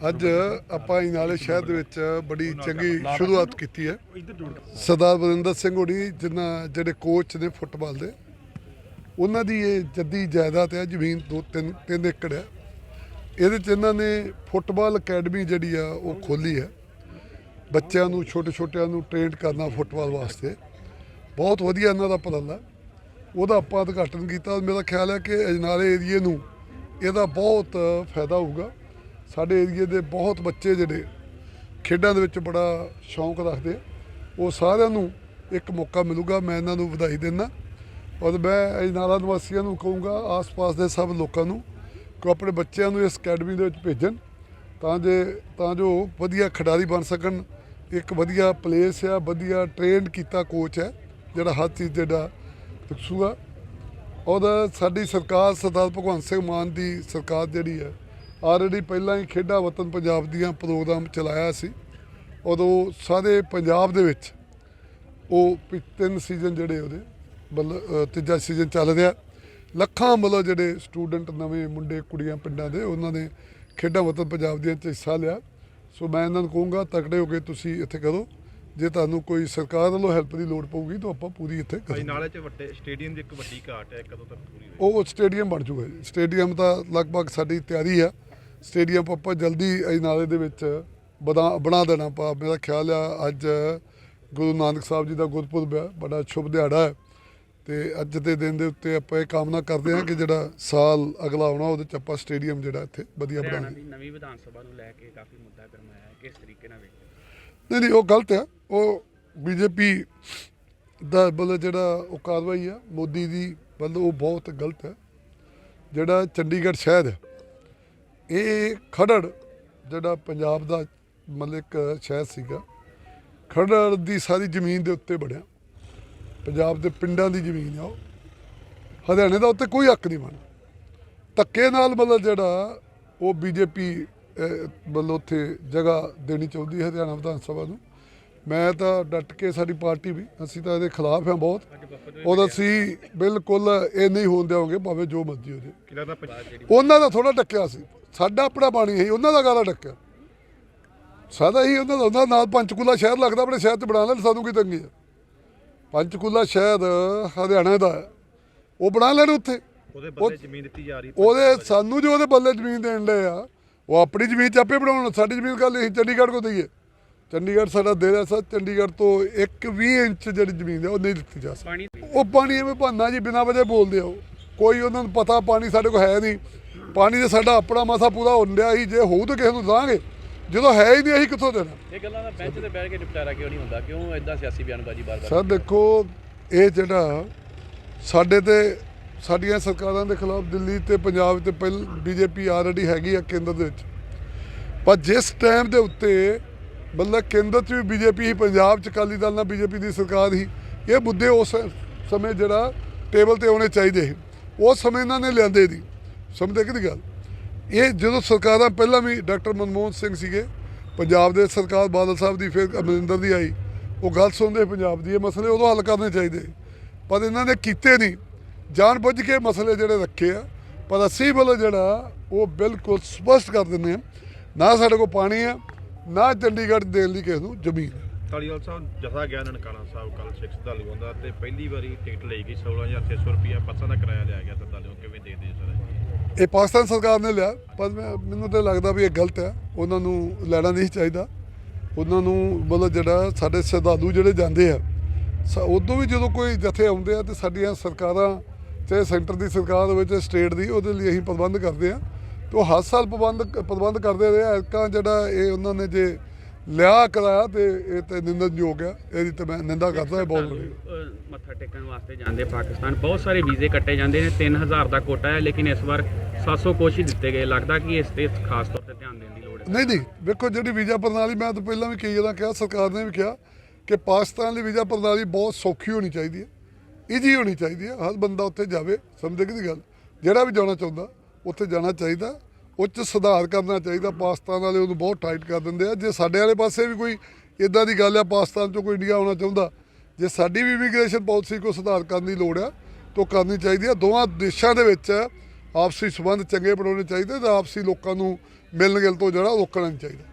ਅੱਜ ਆਪਾਂ ਇਨਾਲੇ ਸ਼ਹਿਰ ਦੇ ਵਿੱਚ ਬੜੀ ਚੰਗੀ ਸ਼ੁਰੂਆਤ ਕੀਤੀ ਹੈ। ਸਰਦਾਰ ਬਰਿੰਦਰ ਸਿੰਘ ਹੋਣੀ ਜਿਨ੍ਹਾਂ ਜਿਹੜੇ ਕੋਚ ਨੇ ਫੁੱਟਬਾਲ ਦੇ ਉਹਨਾਂ ਦੀ ਇਹ ਜੱਦੀ ਜਾਇਦਾਦ ਹੈ ਜ਼ਮੀਨ ਦੋ ਤਿੰਨ ਤਿੰਨ ਏਕੜ ਹੈ। ਇਹਦੇ ਚ ਇਹਨਾਂ ਨੇ ਫੁੱਟਬਾਲ ਅਕੈਡਮੀ ਜਿਹੜੀ ਆ ਉਹ ਖੋਲੀ ਹੈ। ਬੱਚਿਆਂ ਨੂੰ ਛੋਟੇ ਛੋਟਿਆਂ ਨੂੰ ਟ੍ਰੇਨਡ ਕਰਨਾ ਫੁੱਟਬਾਲ ਵਾਸਤੇ। ਬਹੁਤ ਵਧੀਆ ਇਹਨਾਂ ਦਾ ਉਪਰਾਲਾ ਉਹਦਾ ਆਪਾਂ ਉਦਘਾਟਨ ਕੀਤਾ। ਮੇਰਾ ਖਿਆਲ ਹੈ ਕਿ ਅਜਨਾਲੇ ਏਰੀਏ ਨੂੰ ਇਹਦਾ ਬਹੁਤ ਫਾਇਦਾ ਹੋਊਗਾ। ਸਾਡੇ ਏਰੀਏ ਦੇ ਬਹੁਤ ਬੱਚੇ ਜਿਹੜੇ ਖੇਡਾਂ ਦੇ ਵਿੱਚ ਬੜਾ ਸ਼ੌਂਕ ਰੱਖਦੇ ਆ। ਉਹ ਸਾਰਿਆਂ ਨੂੰ ਇੱਕ ਮੌਕਾ ਮਿਲੂਗਾ, ਮੈਂ ਇਹਨਾਂ ਨੂੰ ਵਧਾਈ ਦਿੰਦਾ। ਔਰ ਮੈਂ ਅਜਨਾਲਾ ਨਿਵਾਸੀਆਂ ਨੂੰ ਕਹੂੰਗਾ, ਆਸ-ਪਾਸ ਦੇ ਸਭ ਲੋਕਾਂ ਨੂੰ ਕਿ ਉਹ ਆਪਣੇ ਬੱਚਿਆਂ ਨੂੰ ਇਸ ਅਕੈਡਮੀ ਦੇ ਵਿੱਚ ਭੇਜਣ, ਤਾਂ ਜੇ, ਤਾਂ ਜੋ ਵਧੀਆ ਖਿਡਾਰੀ ਬਣ ਸਕਣ। ਇੱਕ ਵਧੀਆ ਪਲੇਸ ਆ, ਵਧੀਆ ਟ੍ਰੇਨਡ ਕੀਤਾ ਕੋਚ ਹੈ, ਜਿਹੜਾ ਹਰ ਚੀਜ਼ ਜਿਹੜਾ ਦੱਸੂਗਾ ਔਰ ਸਾਡੀ ਸਰਕਾਰ, ਸਰਦਾਰ ਭਗਵੰਤ ਸਿੰਘ ਮਾਨ ਦੀ ਸਰਕਾਰ ਜਿਹੜੀ ਹੈ ਆਲਰੇਡੀ ਪਹਿਲਾਂ ਹੀ ਖੇਡਾਂ ਵਤਨ ਪੰਜਾਬ ਦੀਆਂ ਪ੍ਰੋਗਰਾਮ ਚਲਾਇਆ ਸੀ। ਉਦੋਂ ਸਾਰੇ ਪੰਜਾਬ ਦੇ ਵਿੱਚ ਉਹ ਤਿੰਨ ਸੀਜ਼ਨ ਜਿਹੜੇ ਉਹਦੇ ਮਤਲਬ ਤੀਜਾ ਸੀਜ਼ਨ ਚੱਲ ਰਿਹਾ। ਲੱਖਾਂ ਮਤਲਬ ਜਿਹੜੇ ਸਟੂਡੈਂਟ ਨਵੇਂ ਮੁੰਡੇ ਕੁੜੀਆਂ ਪਿੰਡਾਂ ਦੇ ਉਹਨਾਂ ਨੇ ਖੇਡਾਂ ਵਤਨ ਪੰਜਾਬ ਦੀਆਂ 'ਚ ਹਿੱਸਾ ਲਿਆ। ਸੋ ਮੈਂ ਇਹਨਾਂ ਨੂੰ ਕਹੂੰਗਾ ਤਕੜੇ ਹੋ ਕੇ ਤੁਸੀਂ ਇੱਥੇ ਕਰੋ। ਜੇ ਤੁਹਾਨੂੰ ਕੋਈ ਸਰਕਾਰ ਵੱਲੋਂ ਹੈਲਪ ਦੀ ਲੋੜ ਪਊਗੀ ਤਾਂ ਆਪਾਂ ਪੂਰੀ ਇੱਥੇ ਭਾਈ ਕਰਾਂਗੇ। ਨਾਲੇ ਚ ਵੱਡੇ ਸਟੇਡੀਅਮ ਦੀ ਇੱਕ ਵੱਡੀ ਘਾਟ ਹੈ ਕਦੋਂ ਤੱਕ ਪੂਰੀ ਹੋਏਗੀ? ਉਹ ਸਟੇਡੀਅਮ ਬਣ ਜੂਗਾ ਸਟੇਡੀਅਮ ਦਾ ਲਗਭਗ ਸਾਡੀ ਤਿਆਰੀ ਆ। ਸਟੇਡੀਅਮ ਆਪਾਂ ਜਲਦੀ ਇਹ ਨਾਲੇ ਦੇ ਵਿੱਚ ਬਣਾ ਬਣਾ ਦੇਣਾ ਪਾ ਮੇਰਾ ਖਿਆਲ ਆ ਅੱਜ ਗੁਰੂ ਨਾਨਕ ਸਾਹਿਬ ਜੀ ਦਾ ਗੁਰਪੁਰਬ ਹੈ ਬੜਾ ਸ਼ੁਭ ਦਿਹਾੜਾ ਹੈ। ਤੇ ਅੱਜ ਦੇ ਦਿਨ ਦੇ ਉੱਤੇ ਆਪਾਂ ਇਹ ਕਾਮਨਾ ਕਰਦੇ ਹਾਂ ਕਿ ਜਿਹੜਾ ਸਾਲ ਅਗਲਾ ਆਉਣਾ ਉਹਦੇ ਚ ਆਪਾਂ ਸਟੇਡੀਅਮ ਜਿਹੜਾ ਇੱਥੇ ਵਧੀਆ ਦੀ ਨਵੀਂ ਵਿਧਾਨ ਸਭਾ ਨੂੰ ਲੈ ਕੇ ਕਾਫੀ ਮੁੱਦਾ ਗਰਮਾਇਆ ਹੈ ਕਿਸ ਤਰੀਕੇ ਨਾਲ ਵੇਖਦੇ? ਨਹੀਂ ਨਹੀਂ ਉਹ ਗਲਤ ਹੈ। ਉਹ ਬੀਜੇਪੀ ਦਾ ਬਲ ਜਿਹੜਾ ਉਹ ਕਾਰਵਾਈ ਆ ਮੋਦੀ ਦੀ ਬਲ ਉਹ ਬਹੁਤ ਗਲਤ ਹੈ। ਜਿਹੜਾ ਚੰਡੀਗੜ੍ਹ ਸ਼ਹਿਰ ਹੈ ਇਹ ਖੜੜ ਜਿਹੜਾ ਪੰਜਾਬ ਦਾ ਮਤਲਬ ਇੱਕ ਸ਼ਹਿਰ ਸੀਗਾ ਖੜੜ ਦੀ ਸਾਰੀ ਜ਼ਮੀਨ ਦੇ ਉੱਤੇ ਬਣਿਆ। ਪੰਜਾਬ ਦੇ ਪਿੰਡਾਂ ਦੀ ਜ਼ਮੀਨ ਆ ਉਹ। ਹਰਿਆਣੇ ਦਾ ਉੱਤੇ ਕੋਈ ਹੱਕ ਨਹੀਂ ਬਣਦਾ। ਧੱਕੇ ਨਾਲ ਮਤਲਬ ਜਿਹੜਾ ਉਹ ਬੀਜੇਪੀ ਮਤਲਬ ਉੱਥੇ ਜਗ੍ਹਾ ਦੇਣੀ ਚਾਹੁੰਦੀ ਹੈ ਹਰਿਆਣਾ ਵਿਧਾਨ ਸਭਾ ਨੂੰ। ਮੈਂ ਤਾਂ ਡਟ ਕੇ ਸਾਡੀ ਪਾਰਟੀ ਵੀ ਅਸੀਂ ਤਾਂ ਇਹਦੇ ਖਿਲਾਫ ਹਾਂ ਬਹੁਤ। ਔਰ ਅਸੀਂ ਬਿਲਕੁਲ ਇਹ ਨਹੀਂ ਹੋਣ ਦੇਵਾਂਗੇ ਭਾਵੇਂ ਜੋ ਮਰਜ਼ੀ ਹੋ ਪੰਜ- ਉਹਨਾਂ ਦਾ ਥੋੜਾ ਡੱਕਿਆ ਸੀ। ਸਾਡਾ ਆਪਣਾ ਪਾਣੀ ਹੈ ਉਹਨਾਂ ਦਾ ਗਾਲਾ ਡੱਕਿਆ। ਸਾਦਾ ਹੀ ਉਹਨਾਂ ਦਾ ਉਹਨਾਂ ਨਾਲ ਪੰਚਕੂਲਾ ਸ਼ਹਿਰ ਲੱਗਦਾ ਆਪਣੇ ਸ਼ਹਿਰ 'ਚ ਬਣਾ ਲੈਣ ਸਾਨੂੰ ਕੀ ਤੰਗੀ ਹੈ ਪੰਚਕੂਲਾ ਸ਼ਹਿਰ ਹਰਿਆਣਾ ਦਾ ਹੈ। ਉਹ ਬਣਾ ਲੈਣ ਉੱਥੇ। ਉਹਦੇ ਬੱਲੇ ਜ਼ਮੀਨ ਦਿੱਤੀ ਜਾ ਰਹੀ ਉਹਦੇ ਸਾਨੂੰ ਜੋ ਉਹਦੇ ਬੱਲੇ ਜ਼ਮੀਨ ਦੇਣ ਦੇ ਆ ਉਹ ਆਪਣੀ ਜ਼ਮੀਨ ਚ ਆਪੇ ਬਣਾਉਣ ਸਾਡੀ ਜ਼ਮੀਨ ਕੱਲ ਅਸੀਂ ਚੰਡੀਗੜ੍ਹ ਕੋ ਦਈਏ। ਚੰਡੀਗੜ੍ਹ ਸਾਡਾ ਦੇ ਰਿਹਾ ਸਰ ਚੰਡੀਗੜ੍ਹ ਤੋਂ ਇੱਕ 20 ਇੰਚ ਜਿਹੜੀ ਜ਼ਮੀਨ ਹੈ ਉਹ ਨਹੀਂ ਦਿੱਤੀ ਜਾ ਸਕਦੀ। ਉਹ ਪਾਣੀ ਐਵੇਂ ਭਾਨਾ ਜੀ ਬਿਨਾਂ ਵਜ੍ਹਾ ਬੋਲਦੇ ਆ ਕੋਈ ਉਹਨਾਂ ਨੂੰ ਪਤਾ ਪਾਣੀ ਸਾਡੇ ਕੋਲ ਹੈ ਨਹੀਂ। ਪਾਣੀ ਤੇ ਸਾਡਾ ਆਪਣਾ ਮਸਾ ਪੂਰਾ ਡਿਆ ਸੀ ਜੇ ਹੋਊ ਤਾਂ ਕਿਸੇ ਨੂੰ ਦਾਂਗੇ। ਜਦੋਂ ਹੈ ਹੀ ਨਹੀਂ ਅਸੀਂ ਕਿੱਥੋਂ ਦੇਣਾ? ਇਹ ਗੱਲਾਂ ਦਾ ਬੈਂਚ ਤੇ ਬੈਠ ਕੇ ਨਿਪਟਾਰਾ ਕਿਉਂ ਨਹੀਂ ਹੁੰਦਾ? ਕਿਉਂ ਐਦਾਂ ਸਿਆਸੀ ਬਿਆਨਬਾਜ਼ੀ ਬਾਰ-ਬਾਰ ਸਰ ਦੇਖੋ ਇਹ ਜਿਹੜਾ ਸਾਡੇ ਤੇ ਸਾਡੀਆਂ ਸਰਕਾਰਾਂ ਦੇ ਖਿਲਾਫ ਦਿੱਲੀ ਤੇ ਪੰਜਾਬ ਤੇ ਪਹਿਲ ਬੀਜੇਪੀ ਆਲਰੇਡੀ ਹੈਗੀ ਆ ਕੇਂਦਰ ਦੇ ਵਿੱਚ। ਪਰ ਜਿਸ ਟਾਈਮ ਦੇ ਉੱਤੇ ਮਤਲਬ ਕੇਂਦਰ 'ਚ ਵੀ ਬੀਜੇਪੀ ਹੀ ਪੰਜਾਬ 'ਚ ਅਕਾਲੀ ਦਲ ਨਾਲ ਬੀਜੇਪੀ ਦੀ ਸਰਕਾਰ ਹੀ ਇਹ ਮੁੱਦੇ ਉਸ ਸਮੇਂ ਜਿਹੜਾ ਟੇਬਲ ਤੇ ਆਉਣੇ ਚਾਹੀਦੇ ਸੀ। ਉਸ ਸਮੇਂ ਇਹਨਾਂ ਨੇ ਲਿਆਂਦੇ ਦੀ ਸਮਝਦੇ ਕਿਹਦੀ ਗੱਲ? ਇਹ ਜਦੋਂ ਸਰਕਾਰਾਂ, ਪਹਿਲਾਂ ਵੀ ਡਾਕਟਰ ਮਨਮੋਹਨ ਸਿੰਘ ਸੀਗੇ, ਪੰਜਾਬ ਦੇ ਸਰਕਾਰ ਬਾਦਲ ਸਾਹਿਬ ਦੀ, ਫਿਰ ਅਮਰਿੰਦਰ ਦੀ ਆਈ, ਉਹ ਗੱਲ ਸੁਣਦੇ ਪੰਜਾਬ ਦੀ, ਇਹ ਮਸਲੇ ਉਦੋਂ ਹੱਲ ਕਰਨੇ ਚਾਹੀਦੇ। ਪਰ ਇਹਨਾਂ ਨੇ ਕੀਤੇ ਨਹੀਂ। ਜਾਣ ਬੁੱਝ ਕੇ ਮਸਲੇ ਜਿਹੜੇ ਰੱਖੇ ਆ, ਪਰ ਅਸੀਂ ਵੱਲੋਂ ਜਿਹੜਾ, ਉਹ ਬਿਲਕੁਲ ਸਪਸ਼ਟ ਕਰ ਦਿੰਦੇ ਆ ਨਾ ਸਾਡੇ ਕੋਲ ਪਾਣੀ ਆ, ਨਾ ਚੰਡੀਗੜ੍ਹ ਦੇਣ ਲਈ ਕਿਸੇ ਨੂੰ ਜ਼ਮੀਨ ਹੈ ਸਾਹਿਬ, ਜਥਾ ਗਿਆ ਨਨਕਾਣਾ ਸਾਹਿਬ ਕੱਲ ਸਿੱਖ ਧਾਲੀਵਾਲ ਦਾ, ਤੇ ਪਹਿਲੀ ਵਾਰੀ ਟਿਕਟ ਲਈ ਗਈ 16600 ਰੁਪਇਆ ਬੱਸਾਂ ਦਾ ਕਿਰਾਇਆ ਲਿਆ ਗਿਆ ਤੇ ਧਾਲੀਵਾਲ ਕਿਵੇਂ ਦੇਖਦੇ ਸਰ ਇਹ ਪਾਕਿਸਤਾਨ ਸਰਕਾਰ ਨੇ ਲਿਆ ਪਰ ਮੈਨੂੰ ਤਾਂ ਲੱਗਦਾ ਵੀ ਇਹ ਗਲਤ ਹੈ। ਉਹਨਾਂ ਨੂੰ ਲੈਣਾ ਨਹੀਂ ਚਾਹੀਦਾ। ਉਹਨਾਂ ਨੂੰ ਮਤਲਬ ਜਿਹੜਾ ਸਾਡੇ ਸ਼ਰਧਾਲੂ ਜਿਹੜੇ ਜਾਂਦੇ ਆ ਉਦੋਂ ਵੀ ਜਦੋਂ ਕੋਈ ਜਥੇ ਆਉਂਦੇ ਆ ਤੇ ਸਾਡੀਆਂ ਸਰਕਾਰਾਂ ਚਾਹੇ ਸੈਂਟਰ ਦੀ ਸਰਕਾਰ ਹੋਵੇ ਚਾਹੇ ਸਟੇਟ ਦੀ ਉਹਦੇ ਲਈ ਅਸੀਂ ਪ੍ਰਬੰਧ ਕਰਦੇ ਆ। ਤੇ ਉਹ ਹਰ ਸਾਲ ਪ੍ਰਬੰਧ ਪ੍ਰਬੰਧ ਕਰਦੇ ਰਹੇ ਐਰਕਾਂ ਜਿਹੜਾ ਇਹ ਉਹਨਾਂ ਨੇ ਜੇ ਲਿਆ ਕਰਾਇਆ ਤੇ ਇਹ ਤੇ ਨਿੰਦਨਯੋਗ ਆ। ਇਹਦੀ ਤੇ ਮੈਂ ਨਿੰਦਾ ਕਰਦਾ ਇਹ ਬਹੁਤ ਅਹ, ਮੱਥਾ ਟੇਕਣ ਵਾਸਤੇ ਜਾਂਦੇ ਪਾਕਿਸਤਾਨ। ਬਹੁਤ ਸਾਰੇ ਵੀਜ਼ੇ ਕੱਟੇ ਜਾਂਦੇ ਨੇ 3000 ਦਾ ਕੋਟਾ ਹੈ ਲੇਕਿਨ ਇਸ ਵਾਰ 700 ਕੁਛ ਦਿੱਤੇ ਗਏ। ਲੱਗਦਾ ਕਿ ਇਸ ਤੇ ਖਾਸ ਤੌਰ ਤੇ ਧਿਆਨ ਦੇਣ ਦੀ ਲੋੜ ਹੈ। ਨਹੀਂ ਨਹੀਂ, ਵੇਖੋ ਜਿਹੜੀ ਵੀਜ਼ਾ ਪ੍ਰਣਾਲੀ, ਮੈਂ ਤਾਂ ਪਹਿਲਾਂ ਵੀ ਕਈ ਜਗ੍ਹਾ ਕਿਹਾ, ਸਰਕਾਰ ਨੇ ਵੀ ਕਿਹਾ ਕਿ ਪਾਕਿਸਤਾਨ ਲਈ ਵੀਜ਼ਾ ਪ੍ਰਣਾਲੀ ਬਹੁਤ ਸੌਖੀ ਹੋਣੀ ਚਾਹੀਦੀ ਹੈ ਈਜੀ ਹੋਣੀ ਚਾਹੀਦੀ ਹੈ। ਹਰ ਬੰਦਾ ਉੱਥੇ ਜਾਵੇ, ਸਮਝੇ ਕਿ ਗੱਲ? ਜਿਹੜਾ ਵੀ ਜਾਣਾ ਚਾਹੁੰਦਾ, ਉੱਥੇ ਜਾਣਾ ਚਾਹੀਦਾ, ਉੱਚ ਸੁਧਾਰ ਕਰਨਾ ਚਾਹੀਦਾ। ਪਾਕਿਸਤਾਨ ਵਾਲੇ ਉਹਨੂੰ ਬਹੁਤ ਟਾਈਟ ਕਰ ਦਿੰਦੇ ਆ। ਜੇ ਸਾਡੇ ਵਾਲੇ ਪਾਸੇ ਵੀ ਕੋਈ ਇਦਾਂ ਦੀ ਗੱਲ ਆ, ਪਾਕਿਸਤਾਨ ਚੋਂ ਕੋਈ ਇੰਡੀਆ ਆਉਣਾ ਚਾਹੁੰਦਾ, ਜੇ ਸਾਡੀ ਵੀ ਇਮੀਗ੍ਰੇਸ਼ਨ ਪਾਲਿਸੀ ਕੋ ਸੁਧਾਰ ਕਰਨ ਦੀ ਲੋੜ ਆ, ਤਾਂ ਉਹ ਕਰਨੀ ਚਾਹੀਦੀ ਆ। ਦੋਵਾਂ ਦੇਸ਼ਾਂ ਦੇ ਵਿੱਚ ਆਪਸੀ ਸਬੰਧ ਚੰਗੇ ਬਣਾਉਣੇ ਚਾਹੀਦੇ ਤੇ ਆਪਸੀ ਲੋਕਾਂ ਨੂੰ ਮਿਲਣ ਗਿਲ ਤੋਂ ਜਿਹੜਾ ਰੋਕਣਾ ਨਹੀਂ ਚਾਹੀਦਾ।